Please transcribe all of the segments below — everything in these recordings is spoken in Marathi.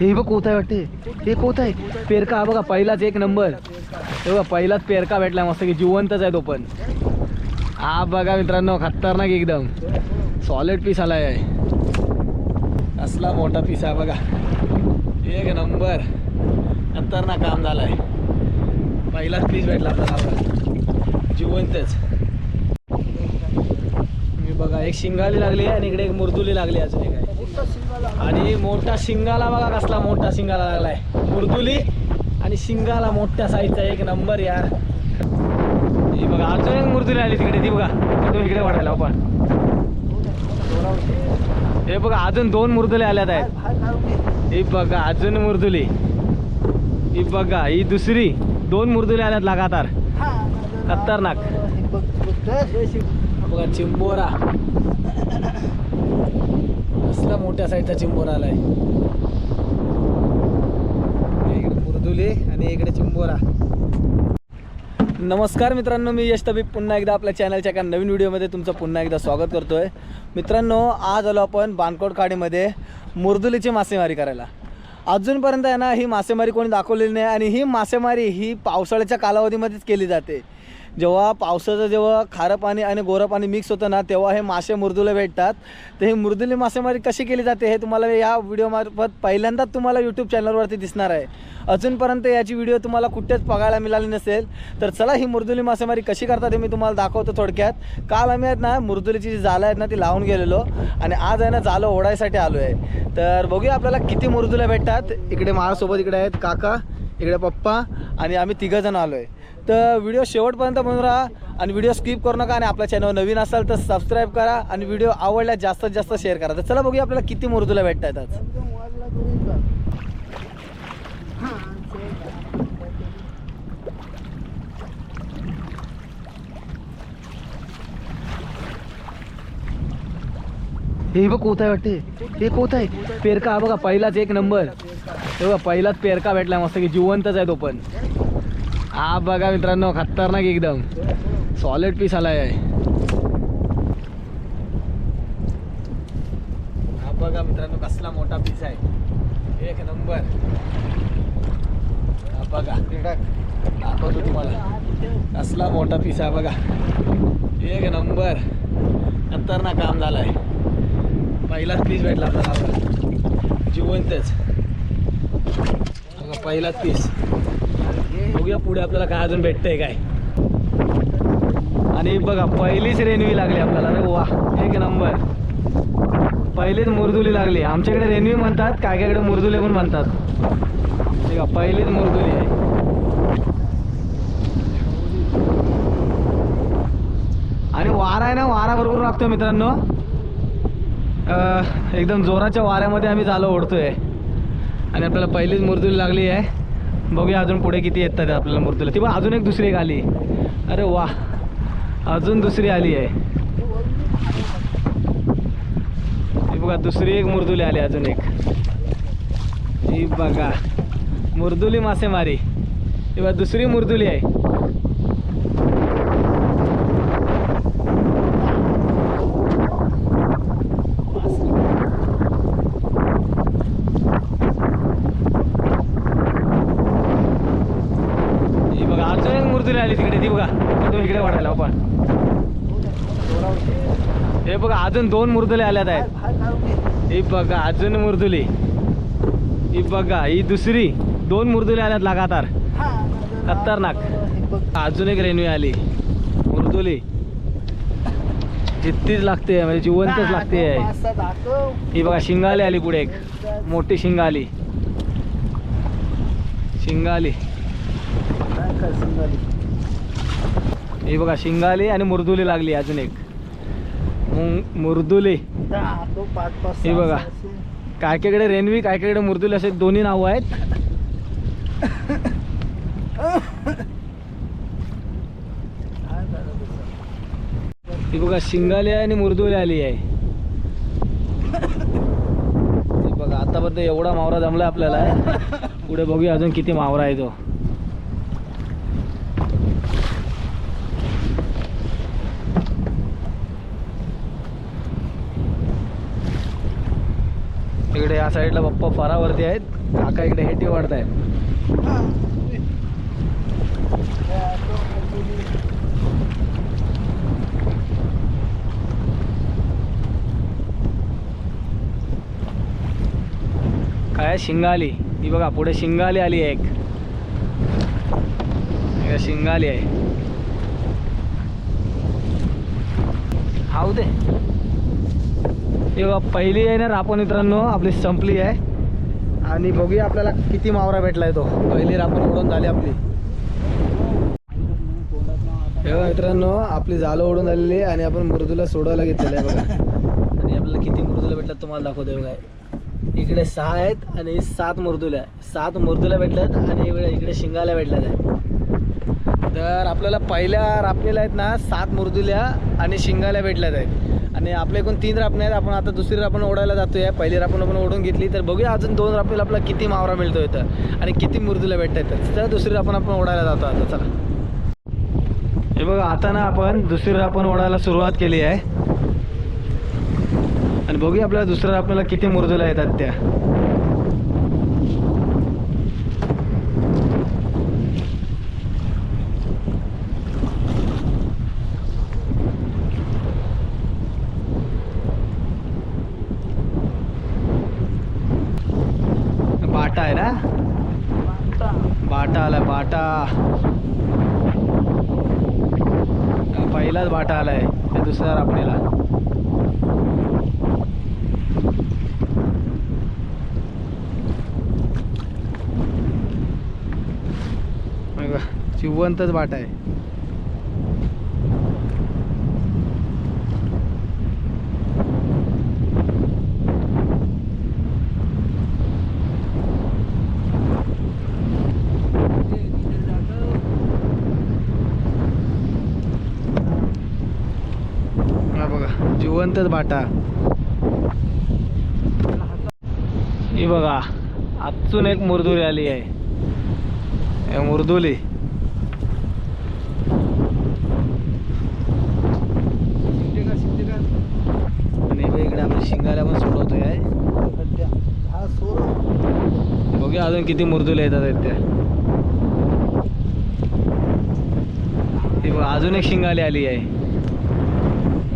हे बघ कोत आहे वाटते. हे कोत आहे. पेरका हा बघा पहिलाच एक नंबर. हे बघा पहिलाच पेरका भेटला मस्त की जिवंतच आहे तो पण. हा बघा मित्रांनो खतरनाक एकदम. सॉलिड पीस आलाय. असला मोठा पीस आहे बघा. एक नंबर. खतरनाक काम झालाय. पहिलाच पीस भेटला आपल्याला जिवंतच. मी बघा एक शिंगाली लागली आहे आणि इकडे एक मुरदुली लागली अजून एक आणि मोठा शिंगाला बघा कसला मोठा शिंगाला लागलाय मुरदुली आणि शिंगाला मोठ्या साईजचा एक नंबर यार ही बघा अजून एक मुरदुली आली तिकडे ती बघा तुम्ही इकडे वाढायला आपण हे बघा अजून दोन मुरदुले आल्यात आहेत ही बघा अजून मुरदुली ही बघा ही दुसरी दोन मुरदुले आल्यात लगातार खतरनाक बघा चिंबोरा. कसला मोठ्या साईडचा चिंबोरा आलाय. इकडे मुरदुली आणि इकडे चिंबोरा. नमस्कार मित्रांनो मी यश तबीब. पुन्हा एकदा आपल्या चॅनलच्या एका नवीन व्हिडिओमध्ये तुमचं पुन्हा एकदा स्वागत करतोय. मित्रांनो आज आलो आपण बानकोट खाडीमध्ये मुरदुलीची मासेमारी करायला. अजूनपर्यंत आहे ना ही मासेमारी कोणी दाखवलेली नाही आणि ही मासेमारी ही पावसाळ्याच्या कालावधीमध्येच केली जाते. जेव्हा पावसाचं जेव्हा खारं पाणी आणि गोरं पाणी मिक्स होतं ना तेव्हा हे मासे मुरदुले भेटतात. तर ही मृदुली मासेमारी कशी केली जाते हे तुम्हाला या व्हिडिओमार्फत पहिल्यांदाच तुम्हाला यूट्यूब चॅनलवरती दिसणार आहे. अजूनपर्यंत याची व्हिडिओ तुम्हाला कुठेच बघायला मिळाली नसेल तर चला ही मृदुली मासेमारी कशी करतात हे मी तुम्हाला दाखवतो थोडक्यात. काल आम्ही आहेत ना मृदुलीची जी जालं आहेत ना ती लावून गेलेलो आणि आज आहे ना जालं ओढायसाठी आलो आहे तर बघूया आपल्याला किती मृदुल्या भेटतात. इकडे माझ्यासोबत इकडे आहेत काका. इकडे पप्पा आणि आम्ही तिघंजण आलो आहे तर व्हिडिओ शेवटपर्यंत बनवून राहा आणि व्हिडिओ स्किप करू नका आणि आपल्या चॅनल नवीन असाल तर सबस्क्राईब करा आणि व्हिडिओ आवडला जास्तीत जास्त शेअर करा. तर चला बघूया आपल्याला किती मुरदुल्या भेटतात आज. हे बघ कोत आहे वाटते? हे कोत आहे? पेरका हा बघा पहिलाच एक नंबर हे बघा पहिलाच पेरका भेटला मस्त की जिवंतच आहे तो पण. हा बघा मित्रांनो खतरनाक एकदम. सॉलिड पीस आलाय. हा बघा मित्रांनो कसला मोठा पीस आहे. एक नंबर हा बघा. दाखवतो तुम्हाला. कसला मोठा पीस आहे बघा. एक नंबर खतरनाक काम झालाय. पहिलाच पीस भेटला आपल्याला. जिवंतच. बघा पहिलाच पीस बघूया पुढे आपल्याला काय अजून भेटतंय काय. आणि बघा पहिलीच रेनवी लागली आपल्याला. अरे वा एक नंबर पहिलीच मुरदुली लागली. आमच्याकडे रेनवी म्हणतात काय कायकडे मुरदुले पण म्हणतात. ठीक पहिलीच मुरदुली आहे. आणि वारा आहे ना वारा बरोबर लागतो मित्रांनो. एकदम जोराच्या वाऱ्यामध्ये आम्ही झालं ओढतोय. आणि आपल्याला पहिलीच मुरदुली लागली आहे. बघूया अजून पुढे किती येतात आपल्याला मुरदुला. ती पण अजून एक दुसरी एक आली. अरे वा. अजून दुसरी आली आहे. ती बघा दुसरी एक मुरदुली आली अजून एक. ही बघा. मुरदुली मासेमारी. ती बघा दुसरी मुरदुली आहे ही बघा अजून आली तिकडे ती बघा. तुम्ही इकडे वाढायला हो, आपण हे बघा अजून दोन मुरदुले आल्यात आहेत. ही बघा अजून मुरदुली. ही बघा ही दुसरी. दोन मुरदुले आल्यात लगातार. खतरनाक. अजून एक रेनवी आली. मुरदुली. जितकीच लागते म्हणजे जिवंतच लागते. ही बघा शिंगाली आली पुढे एक. मोठी शिंगाली. शिंगाली. ही बघा शिंगाली आणि मुरदुली लागली अजून एक. मुरदुली. हे बघा. काय कायकडे रेनवी काय कायकडे मुरदुली असे दोन्ही नावं आहेत. ही बघा शिंगाली आहे आणि मुरदुली आली आहे. हे बघा आतापर्यंत एवढा मावरा जमला आपल्याला. पुढे बघूया अजून किती मावरा आहे तो इकडे या साईडला पप्पा फरावरती आहेत. काका इकडे हेटी वाढत आहेत काय शिंगाली. ही बघा पुढे शिंगाली आली आहे एक. शिंगाली आहे. हाऊ दे. हे पहिली आहे ना रापण मित्रांनो आपली संपली आहे. आणि बघूया आपल्याला किती मावरा भेटलाय तो. पहिली रापण उडून झाली आपली. तेव्हा मित्रांनो आपली जालं उडून झालेली आहे आणि आपण मृदूला सोडवायला घेतलेलं आहे बघा. आणि आपल्याला किती मृदूला भेटतात तुम्हाला दाखवतोय बघा. इकडे सहा आहेत आणि सात मृदूला सात मृदूला भेटल्यात आणि इकडे इकडे शिंगाल्या भेटल्यात आहेत तर आपल्याला पहिल्या रापणीला आहेत ना सात मृदूल्या आणि शिंगाला भेटल्यात आहेत. आणि आपल्या एकूण तीन रापणे आहेत. आपण आता दुसरी रापण ओढायला जातोय. पहिली रापण आपण ओढून घेतली तर बघूया अजून दोन रापणीला आपल्याला किती मावरा मिळतो तर आणि किती मुर्दुल्या भेटत आहेत तर दुसरी रापण आपण ओढायला जातो आता चला. हे बघा आता ना आपण दुसरी रापण ओढायला सुरुवात केली आहे. आणि बघूया आपल्याला दुसऱ्या रापणाला किती मुरदुला येतात त्या बाटा आहे ना भाटा. पहिलाच भाटा आलाय. त्या दुसऱ्या रापणीला जिवंतच बाट आहे हा बघा बाटा. ही बघा अजून एक मुरदुरी आली आहे. मुरदुली. आणि इकडे आपण शिंगाला पण सोडवतोय आहे. बघूया अजून किती मुरदुले येतात आहेत त्या. अजून एक शिंगाली आली आहे.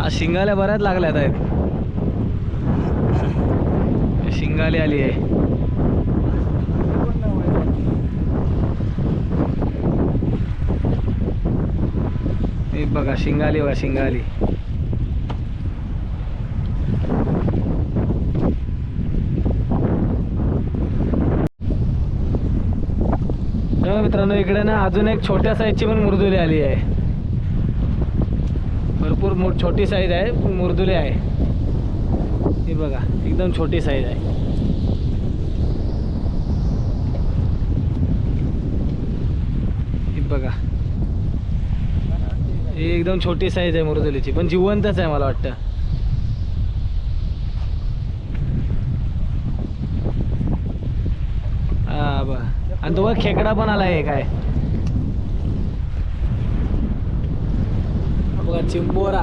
आज शिंगाल्या बऱ्याच लागल्यात आहेत. शिंगाली आली आहे. बघा शिंगाली वा शिंगाली. मित्रांनो इकडे ना अजून एक छोट्या साईजची पण मुरदुली आली आहे. भरपूर मोठ छोटी साईज आहे पण आहे. ही बघा एकदम छोटी साईज आहे. बघा. ही एकदम छोटी साईज आहे मुरदुलीची पण जिवंतच आहे मला वाटतं. हा बघा. आणि तो बघ खेकडा पण आला आहे काय हा बघा चिंबोरा.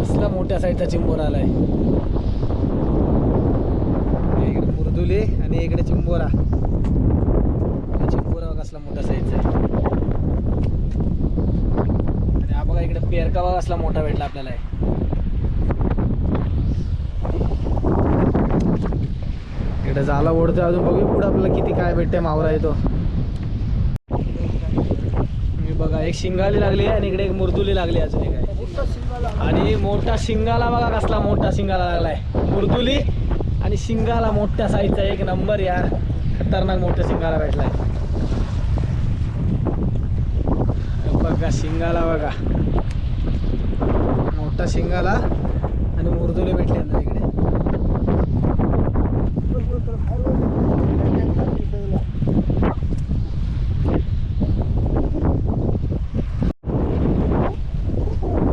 कसला मोठ्या साईडचा चिंबोरा आलाय. इकडे मुरदुले आणि इकडे चिंबोरा. चिंबोरा बघा कसला मोठ्या साईजचा आणि हा बघा इकडे पेरका बघा कसला मोठा भेटला आपल्याला. इकडे झाला ओढतोय अजून. बघू पुढे आपल्याला किती काय भेटते मावरा येतो बघा एक शिंगाली लागली आहे आणि इकडे एक मुरदुली लागली अजून एक आहे. आणि मोठा शिंगाला बघा कसला मोठा शिंगाला लागलाय. मुरदुली आणि शिंगाला मोठ्या साईजचा एक नंबर यार खतरनाक मोठा शिंगाला भेटलाय. बघा शिंगाला बघा. मोठा शिंगाला आणि मुरदुली भेटले आता इकडे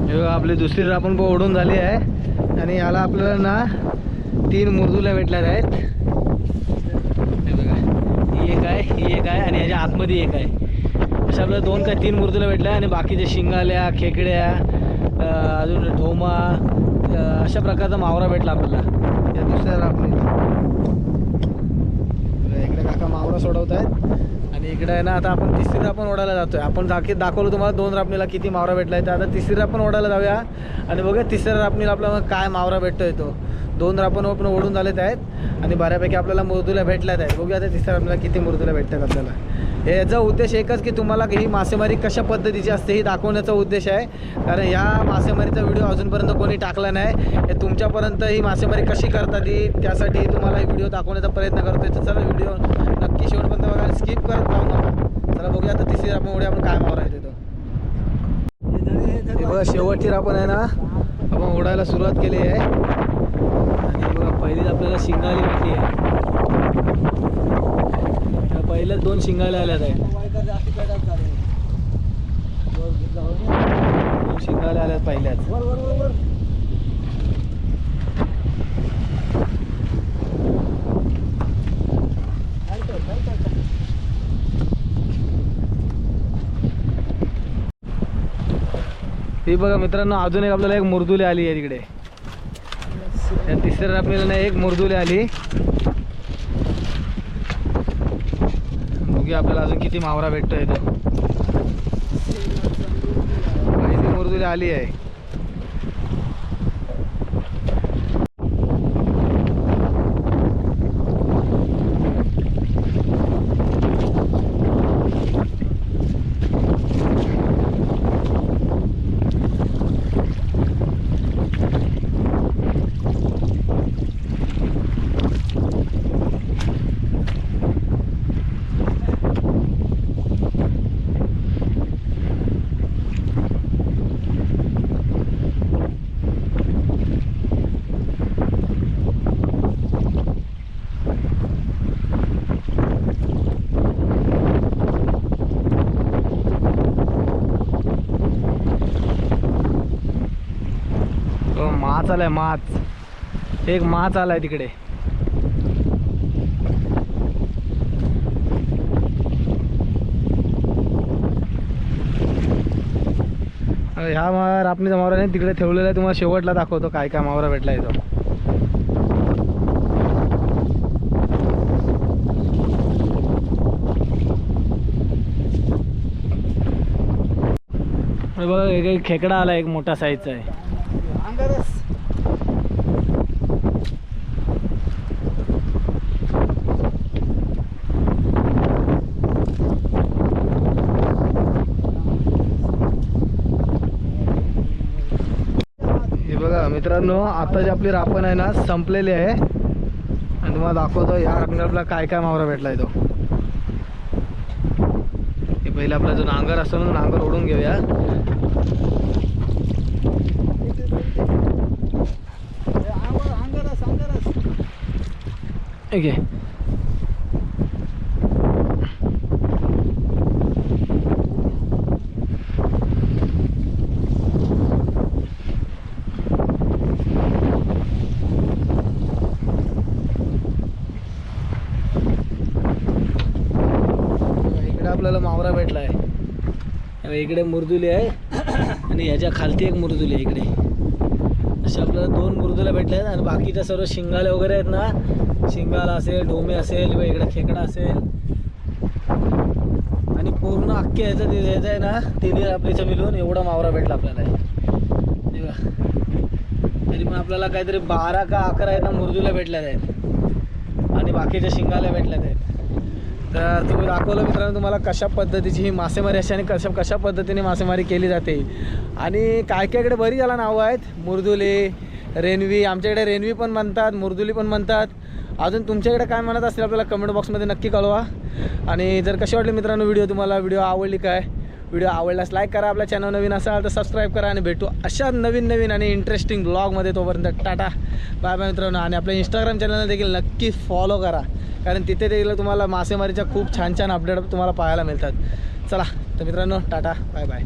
हे बघा, आपली दुसरी रापण पण ओढून झाली आहे. आणि याला आपल्याला ना तीन मुरदुल्या भेटल्या आहेत. बघा ही एक आहे ही एक आहे आणि याच्या आतमध्ये एक आहे. अशा आपल्याला दोन काय तीन मुरदुल्या भेटल्या आणि बाकीचे शिंगाल्या खेकड्या अजून ढोमा अशा प्रकारचा मावरा भेटला आपल्याला. या दुसऱ्या रापणीत इकडे काका मावरा सोडवत आहेत आणि इकडे आहे ना आता आपण तिसरी रापण ओढायला जातोय. आपण दाखी दाखवलं तुम्हाला दोन रापणीला किती मावरा भेटलाय. तर आता तिसरी पण ओढायला जाऊया. आणि बघूया तिसऱ्या रापणीला आपल्याला काय मावरा भेटतोय तो. दोन रापण पण ओढून झालेत आहेत आणि बऱ्यापैकी आपल्याला मुर्दुल्या भेटल्यात आहेत. बघूया आता तिसऱ्या आपल्याला किती मुर्दुल्या भेटतात आपल्याला. याचा उद्देश एकच की तुम्हाला ही मासेमारी कशा पद्धतीची असते ही दाखवण्याचा उद्देश आहे. कारण या मासेमारीचा व्हिडिओ अजूनपर्यंत कोणी टाकला नाही. हे तुमच्यापर्यंत ही मासेमारी कशी करतात ही त्यासाठी तुम्हाला ही व्हिडिओ दाखवण्याचा प्रयत्न करतोय. तर चला व्हिडिओ नक्की शेवटपर्यंत बघा स्किप करत जाऊ नका. चला बघूया आता तिसरी आपण उडी आपण काय मावरा येतो तो बघा शेवटची आपण आहे ना. आपण उडायला सुरुवात केली आहे. पहिलीच आपल्याला शिंगाली भेटली आहे. त्या पहिल्याच दोन शिंगाल्या आल्यात आहे. दोन शिंगाल्या आल्यात पहिल्याच. ती बघा मित्रांनो अजून एक आपल्याला एक मुरदुली आली आहे तिकडे. त्या तिसऱ्या आपल्याला नाही एक मुरदुली आली. बघूया आपल्याला अजून किती मावरा भेटतोय तो पहिली मुरदुली आली आहे तो माच आलाय माच. एक माच आलाय तिकडे. ह्या मा रापणीचा मावरा नाही तिकडे ठेवलेला आहे तुम्हाला शेवटला दाखवतो काय काय मावरा भेटला इथं. बघा एक एक खेकडा आला एक मोठा साईजचा आहे हे बघा मित्रांनो आता जी आपली रापण आहे ना संपलेली आहे. आणि तुम्हाला दाखवतो या रापणीला आपला काय काय मावरा भेटलाय तो. हे पहिले आपला जो नांगर असतो ना नांगर ओढून घेऊया. ठीक आहे इकडे आपल्याला मावरा भेटला आहे इकडे मुरदुली आहे आणि ह्याच्या खालती एक मुरदुली आहे इकडे. अशा आपल्याला दोन मुरदुल्या भेटल्या आहेत आणि बाकीच्या सर्व शिंगाले वगैरे आहेत ना शिंगाला असेल डोमे असेल किंवा इकडे खेकडा असेल. आणि पूर्ण अख्खे ह्याचं ते ह्याचं आहे ना तिने आपलीच्या मिळून एवढा मावरा भेटला आपल्याला. तरी पण आपल्याला काहीतरी बारा का अकरा आहेत ना मुरदुल्या भेटल्यात आहेत. आणि बाकीच्या शिंगाल्या भेटल्यात आहेत. तर तुम्ही दाखवलं मित्रांनो तुम्हाला कशा पद्धतीची ही मासेमारी अशी आणि कशा कशा पद्धतीने मासेमारी केली जाते. आणि काय काय इकडे बरी याला नावं आहेत. मुरदुले रेनवी आमच्याकडे रेनवी पण म्हणतात मुरदुली पण म्हणतात. अजून तुमच्याकडे काय म्हणत असेल आपल्याला कमेंट बॉक्समध्ये नक्की कळवा. आणि जर कशी वाटली मित्रांनो व्हिडिओ तुम्हाला व्हिडिओ आवडली काय? व्हिडिओ आवडल्यास लाईक करा आपल्या चॅनल नवीन असाल तर सबस्क्राईब करा आणि भेटू अशा नवीन नवीन आणि इंटरेस्टिंग ब्लॉगमध्ये तोपर्यंत टाटा. बाय बाय मित्रांनो. आणि आपल्या इंस्टाग्राम चॅनलला देखील नक्की फॉलो करा. कारण तिथे देखील तुम्हाला मासेमारीच्या खूप छान छान अपडेट तुम्हाला पाहायला मिळतात. चला तर मित्रांनो टाटा बाय बाय